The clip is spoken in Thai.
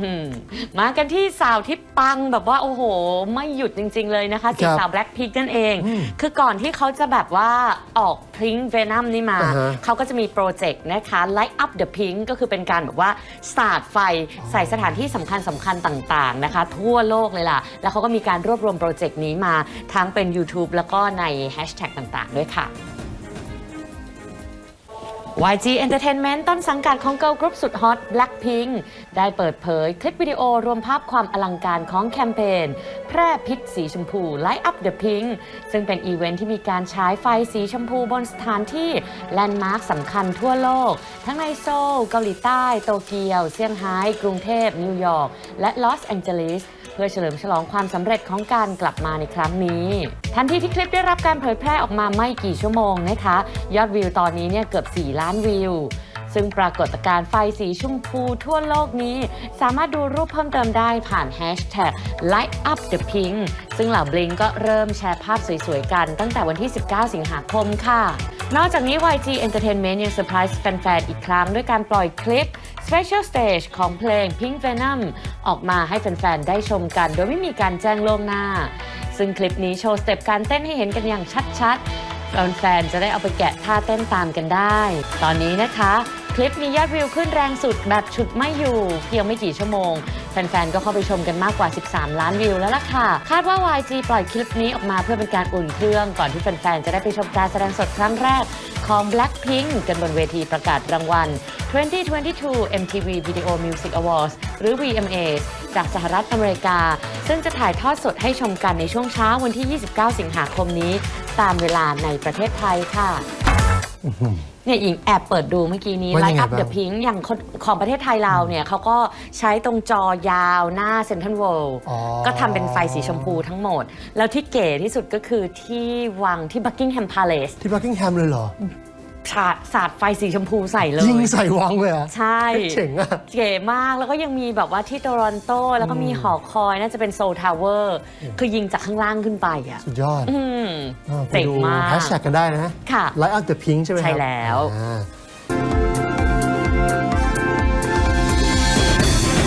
อืมมากันที่สาวที่ปังแบบว่า โอ้โห ไม่หยุดจริง ๆ เลยนะคะสีครับสาว Blackpink นั่นเองอืมคือก่อนที่เขาจะแบบว่าออก Pink Venom นี่มาอ่าฮะเขาก็จะมีโปรเจกต์นะคะ Light Up the Pink ก็คือเป็นการแบบว่าสาดไฟใส่สถานที่สำคัญสำคัญต่าง ๆ นะคะ ทั่วโลกเลยล่ะ แล้วเขาก็มีการรวบรวมโปรเจกต์นี้มาทั้งเป็น YouTube แล้วก็ในแฮชแท็กต่าง ๆ ด้วยค่ะ YG Entertainment ต้นสังกัดของ Girl Group สุดฮอต Blackpink ได้เปิดเผยคลิปวิดีโอรวมภาพความอลังการของแคมเปญแพร่พิษสีชมพู Light Up the Pink ซึ่งเป็นอีเวนท์ที่มีการฉายไฟสีชมพูบนสถานที่แลนด์มาร์คสำคัญทั่วโลก ทั้งในโซลเกาหลีใต้ โตเกียว เซี่ยงไฮ้กรุงเทพ นิวยอร์ก และลอสแองเจลิสเพื่อเฉลิมฉลองความสำเร็จของการกลับมาในครั้งนี้ ทันทีที่คลิปได้รับการเผยแพร่ออกมาไม่กี่ชั่วโมงนะคะ ยอดวิวตอนนี้เนี่ยเกือบ 4 ล้านวิว ซึ่งปรากฏการณ์ไฟสีชมพูทั่วโลกนี้ สามารถดูรูปเพิ่มเติมได้ผ่านแฮชแท็ก Light Up the Pink ซึ่งเหล่าบลิงก็เริ่มแชร์ภาพสวยๆ กันตั้งแต่วันที่ 19 สิงหาคมค่ะ นอกจากนี้ YG Entertainment ยังเซอร์ไพรส์แฟนๆ อีกครั้งด้วยการปล่อยคลิป Special Stage ของเพลง Pink Venom ออกมาให้แฟนๆ ได้ชมกัน โดยไม่มีการแจ้งล่วงหน้า ซึ่งคลิปนี้โชว์สเต็ปการเต้นให้เห็นกันอย่างชัดๆ แฟนๆจะได้เอาไปแกะท่าเต้นตามกันได้ ตอนนี้นะคะ คลิปมียอดวิวขึ้นแรงสุดแบบฉุดไม่อยู่เพียงไม่กี่ชั่วโมง แฟนๆ ก็เข้าไปชมกันมากกว่า 13 ล้านวิวแล้วล่ะค่ะ คาดว่า YG ปล่อยคลิปนี้ออกมาเพื่อเป็นการอุ่นเครื่อง ก่อนที่แฟนๆ จะได้ไปชมการแสดงสดครั้งแรกของ Blackpink กันบนเวทีประกาศรางวัล 2022 MTV Video Music Awards หรือ VMAs จากสหรัฐอเมริกา ซึ่งจะถ่ายทอดสดให้ชมกันในช่วงเช้าวันที่ 29 สิงหาคมนี้ ตามเวลาในประเทศไทยค่ะเนี่ยหญิงแอบเปิดดูเมื่อกี้นี้ว่ายัง Light ไง Up the บ้าง Pink อย่างคนของประเทศไทยเราเนี่ยเขาก็ใช้ตรงจอยาวหน้าเซ็นทรัลเวิลด์อ๋อก็ทำเป็นไฟสีชมพูทั้งหมด แล้วที่เก๋ที่สุดก็คือที่วังที่ Buckingham Palace ที่บักกิงแฮมเลยเหรอ สาดสาดไฟสีชมพูใส่เลย ยิงใส่วังเลยเหรอะใช่เจ๋งอะเก๋มากแล้วก็ยังมีแบบว่าที่โตรอนโต แล้วก็มีหอคอยน่าจะเป็นโซลทาวเวอร์ คือยิงจากข้างล่างขึ้นไปอะ สุดยอดอืมอ่าไปเจ๋งดูมากแฮชแท็กกันได้นะ ค่ะ Light Up the Pink ใช่ไหมครับ ใช่แล้วอ่า